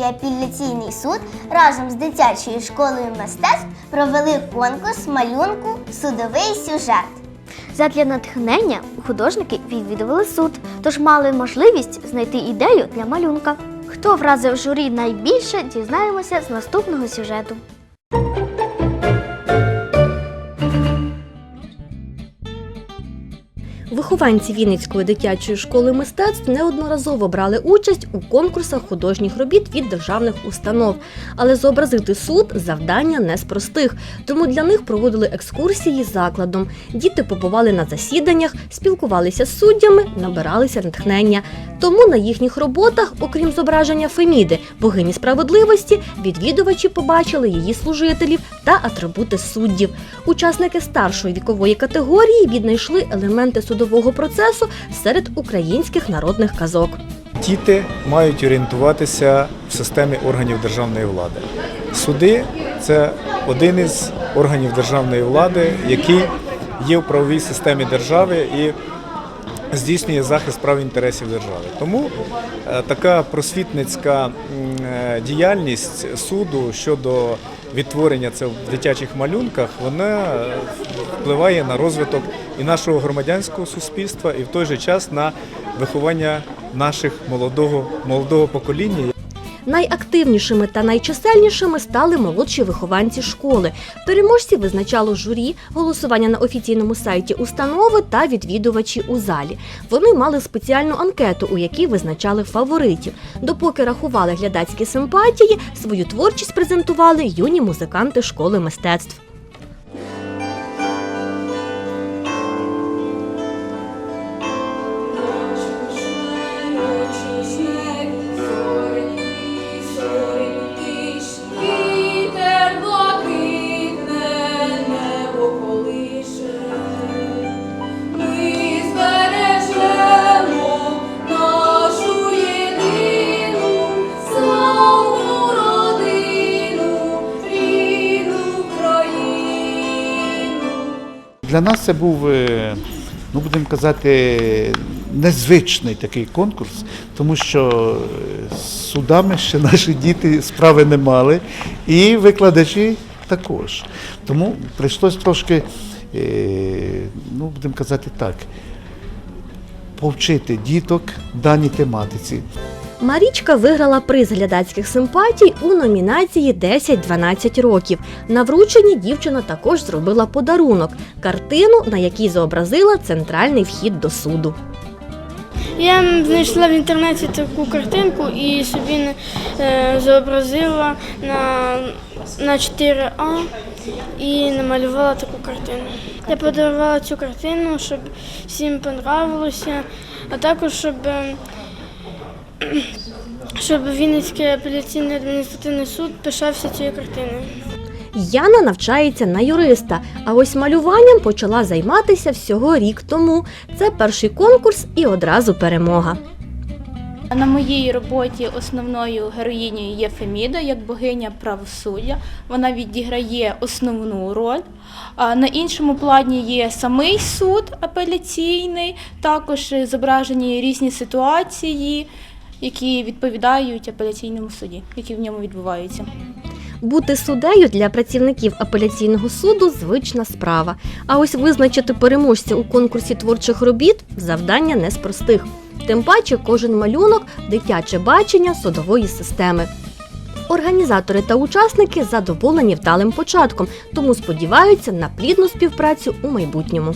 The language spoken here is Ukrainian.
Вінницький апеляційний суд разом з дитячою школою мистецтв провели конкурс малюнку Судовий сюжет. Задля натхнення художники відвідували суд, тож мали можливість знайти ідею для малюнка. Хто вразив журі найбільше, дізнаємося з наступного сюжету. Вихованці Вінницької дитячої школи мистецтв неодноразово брали участь у конкурсах художніх робіт від державних установ, але зобразити суд завдання не з простих. Тому для них проводили екскурсії закладом. Діти побували на засіданнях, спілкувалися з суддями, набиралися натхнення. Тому на їхніх роботах, окрім зображення Феміди, богині справедливості, відвідувачі побачили її служителів та атрибути суддів. Учасники старшої вікової категорії віднайшли елементи судового процесу серед українських народних казок. Діти мають орієнтуватися в системі органів державної влади. Суди це один із органів державної влади, який є в правовій системі держави і здійснює захист прав і інтересів держави. Тому е, така просвітницька е, діяльність суду щодо відтворення це в дитячих малюнках, вона е, впливає на розвиток і нашого громадянського суспільства, і в той же час на виховання наших молодого, молодого покоління. Найактивнішими та найчисельнішими стали молодші вихованці школи. Переможці визначало журі, голосування на офіційному сайті установи та відвідувачі у залі. Вони мали спеціальну анкету, у якій визначали фаворитів. Допоки рахували глядацькі симпатії, свою творчість презентували юні музиканти школи мистецтв. Для нас це був, е, ну будемо казати, незвичний такий конкурс, тому що е, з судами ще наші діти справи не мали, і викладачі також. Тому прийшлось трошки, е, ну будемо казати так, повчити діток даній тематиці. Марічка виграла приз глядацьких симпатій у номінації 10-12 років. На врученні дівчина також зробила подарунок картину, на якій зобразила центральний вхід до суду. Я знайшла в інтернеті таку картинку і собі е, зобразила на, на 4А і намалювала таку картину. Я подарувала цю картину, щоб всім понравилося, а також щоб, е, щоб Вінницький апеляційний адміністративний суд пишався цією картиною. Яна навчається на юриста, а ось малюванням почала займатися всього рік тому. Це перший конкурс і одразу перемога. На моїй роботі основною героїнею є Феміда, як богиня правосуддя. Вона відіграє основну роль. На іншому плані є самий суд апеляційний, також зображені різні ситуації, які відповідають апеляційному суді, які в ньому відбуваються. Бути суддею для працівників апеляційного суду звична справа. А ось визначити переможця у конкурсі творчих робіт завдання не з простих. Тим паче кожен малюнок дитяче бачення судової системи. Організатори та учасники задоволені вдалим початком, тому сподіваються на плідну співпрацю у майбутньому.